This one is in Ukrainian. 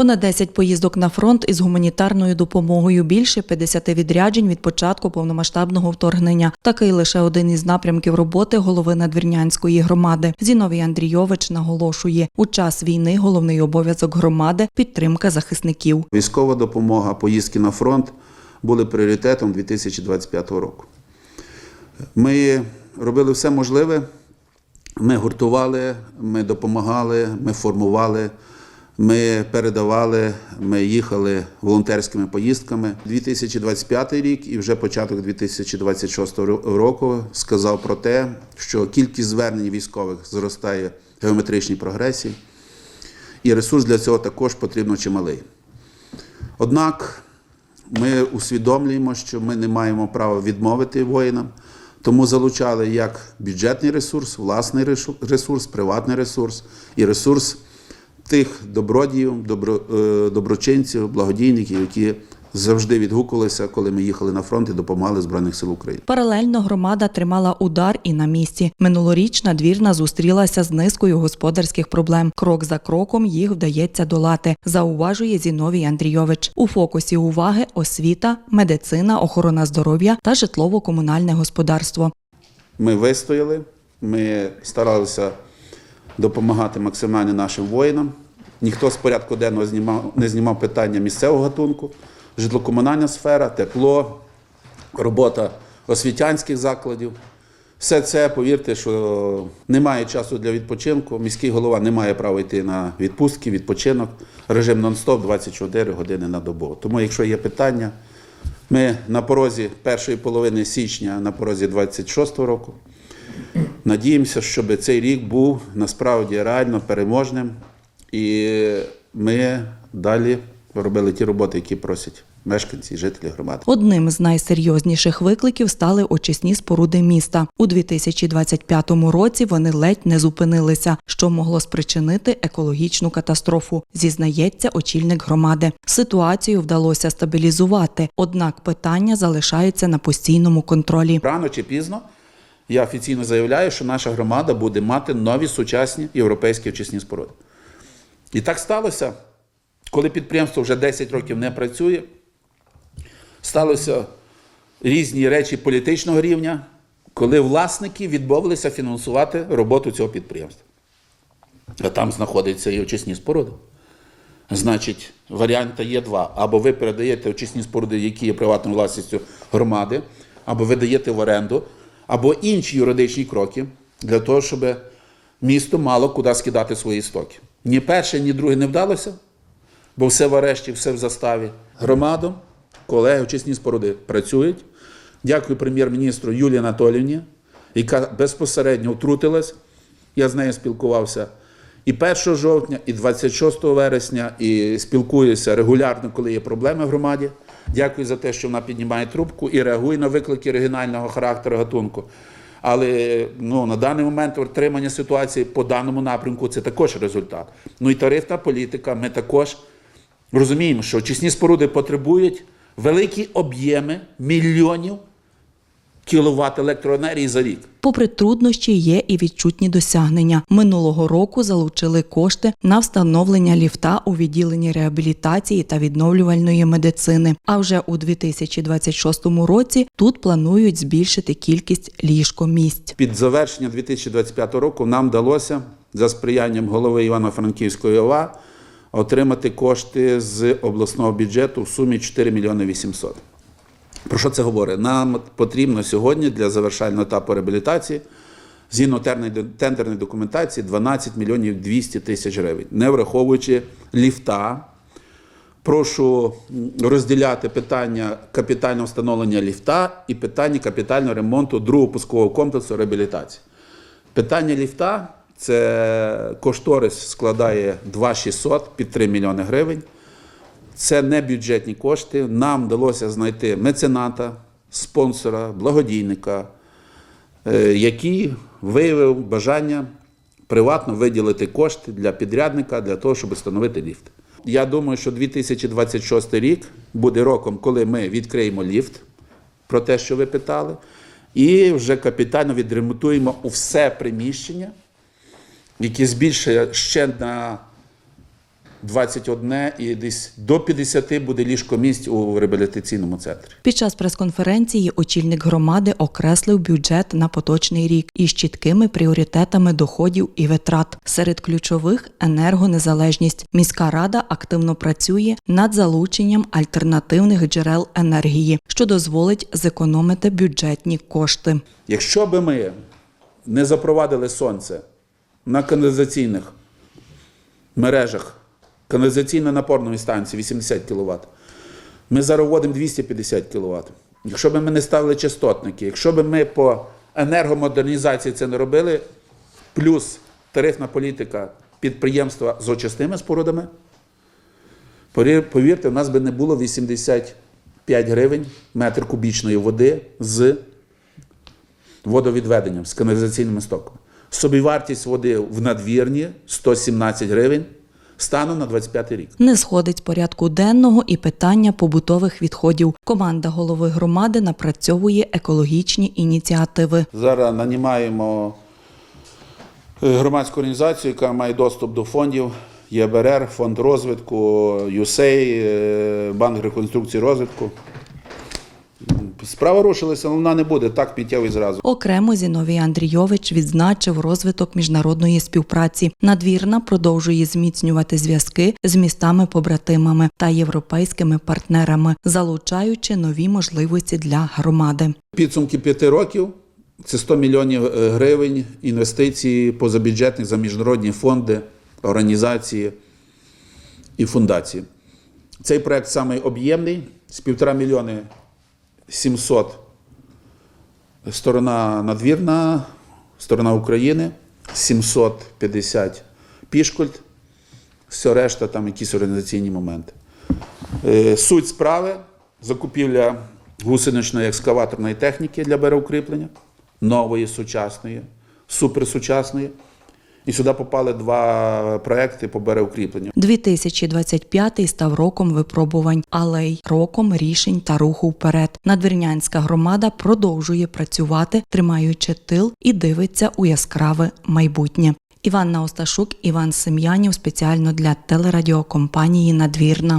Понад 10 поїздок на фронт із гуманітарною допомогою, більше 50 відряджень від початку повномасштабного вторгнення. Такий лише один із напрямків роботи голови Надвірнянської громади. Зіновій Андрійович наголошує, у час війни головний обов'язок громади підтримка захисників. Військова допомога, поїздки на фронт були пріоритетом 2025 року. Ми робили все можливе. Ми гуртували, ми допомагали, ми формували, ми передавали, ми їхали волонтерськими поїздками. 2025 рік і вже початок 2026 року сказав про те, що кількість звернень військових зростає в геометричній прогресії, і ресурс для цього також потрібно чималий. Однак ми усвідомлюємо, що ми не маємо права відмовити воїнам, тому залучали як бюджетний ресурс, власний ресурс, приватний ресурс і ресурс тих добродіїв, добро, е, доброчинців, благодійників, які завжди відгукувалися, коли ми їхали на фронт і допомагали Збройних сил України. Паралельно громада тримала удар і на місці. Минулоріч надвірна зустрілася з низкою господарських проблем. Крок за кроком їх вдається долати. Зауважує Зіновій Андрійович. У фокусі уваги освіта, медицина, охорона здоров'я та житлово-комунальне господарство. Ми вистояли, ми старалися допомагати максимально нашим воїнам. Ніхто з порядку денного знімав, не знімав питання місцевого гатунку, житлокомунальна сфера, тепло, робота освітянських закладів. Все це, повірте, що немає часу для відпочинку. Міський голова не має права йти на відпустки, відпочинок, режим нон-стоп 24 години на добу. Тому, якщо є питання, ми на порозі першої половини січня, на порозі 26 року. Надіємося, щоб цей рік був насправді реально переможним, і ми далі робили ті роботи, які просять мешканці жителі громади. Одним з найсерйозніших викликів стали очисні споруди міста. У 2025 році вони ледь не зупинилися, що могло спричинити екологічну катастрофу, зізнається очільник громади. Ситуацію вдалося стабілізувати, однак питання залишаються на постійному контролі. Рано чи пізно я офіційно заявляю, що наша громада буде мати нові сучасні європейські очисні споруди. І так сталося, коли підприємство вже 10 років не працює, сталося різні речі політичного рівня, коли власники відмовилися фінансувати роботу цього підприємства. А там знаходяться і очисні споруди. Значить, варіанти є два. Або ви передаєте очисні споруди, які є приватною власністю громади, або ви даєте в оренду, або інші юридичні кроки для того, щоб місто мало куди скидати свої стоки. Ні перше, ні друге не вдалося, бо все в арешті, все в заставі. Громадам, колеги, очисні споруди працюють. Дякую прем'єр-міністру Юлії Анатолівні, яка безпосередньо втрутилась. Я з нею спілкувався і 1 жовтня, і 26 вересня, і спілкуюся регулярно, коли є проблеми в громаді. Дякую за те, що вона піднімає трубку і реагує на виклики регіонального характеру гатунку. Але ну, на даний момент отримання ситуації по даному напрямку це також результат. Ну і тарифна політика. Ми також розуміємо, що очисні споруди потребують великі об'єми мільйонів кіловат електроенергії за рік. Попри труднощі, є і відчутні досягнення. Минулого року залучили кошти на встановлення ліфта у відділенні реабілітації та відновлювальної медицини. А вже у 2026 році тут планують збільшити кількість ліжкомісць. Під завершення 2025 року нам вдалося за сприянням голови Івано-Франківської ОВА отримати кошти з обласного бюджету в сумі 4 мільйони 800. Про що це говорить? Нам потрібно сьогодні для завершального етапу реабілітації згідно тендерної документації 12 мільйонів 200 тисяч гривень, не враховуючи ліфта. Прошу розділяти питання капітального встановлення ліфта і питання капітального ремонту другого пускового комплексу реабілітації. Питання ліфта це кошторис складає 2600 під 3 мільйони гривень. Це не бюджетні кошти. Нам вдалося знайти мецената, спонсора, благодійника, е, який виявив бажання приватно виділити кошти для підрядника для того, щоб встановити ліфт. Я думаю, що 2026 рік буде роком, коли ми відкриємо ліфт, про те, що ви питали, і вже капітально відремонтуємо все приміщення, яке збільшує ще на 21 і десь до 50 буде ліжкомісць у реабілітаційному центрі. Під час прес-конференції очільник громади окреслив бюджет на поточний рік із чіткими пріоритетами доходів і витрат. Серед ключових енергонезалежність. Міська рада активно працює над залученням альтернативних джерел енергії, що дозволить зекономити бюджетні кошти. Якщо би ми не запровадили сонце на каналізаційних мережах, каналізаційно напорної станції 80 кВт, ми зараз вводимо 250 кВт. Якщо б ми не ставили частотники, якщо б ми по енергомодернізації це не робили, плюс тарифна політика підприємства з очисними спорудами, повірте, у нас би не було 85 гривень метр кубічної води з водовідведенням з каналізаційними стоками. Собівартість води в надвірні 117 гривень станом на 25 рік. Не сходить з порядку денного і питання побутових відходів. Команда голови громади напрацьовує екологічні ініціативи. Зараз нанімаємо е, громадську організацію, яка має доступ до фондів ЄБРР, фонд розвитку, ЮСЕЙ, е, Банк реконструкції розвитку. Справа рушилася, але вона не буде так миттєво і зразу. Окремо Зіновій Андрійович відзначив розвиток міжнародної співпраці. Надвірна продовжує зміцнювати зв'язки з містами-побратимами та європейськими партнерами, залучаючи нові можливості для громади. Підсумки п'яти років це 100 мільйонів е, гривень інвестицій позабюджетних за міжнародні фонди, організації і фундації. Цей проект самий об'ємний з півтора мільйони 700 сторона надвірна, сторона України, 750 пішкольт, все решта там якісь організаційні моменти. Е, Суть справи закупівля гусеничної екскаваторної техніки для береукріплення, нової, сучасної, суперсучасної. І сюди попали два проекти по береукріпленню. 2025 став роком випробувань, але й роком рішень та руху вперед. Надвірнянська громада продовжує працювати, тримаючи тил і дивиться у яскраве майбутнє. Іванна Осташук, Іван Сем'янів спеціально для телерадіокомпанії Надвірна.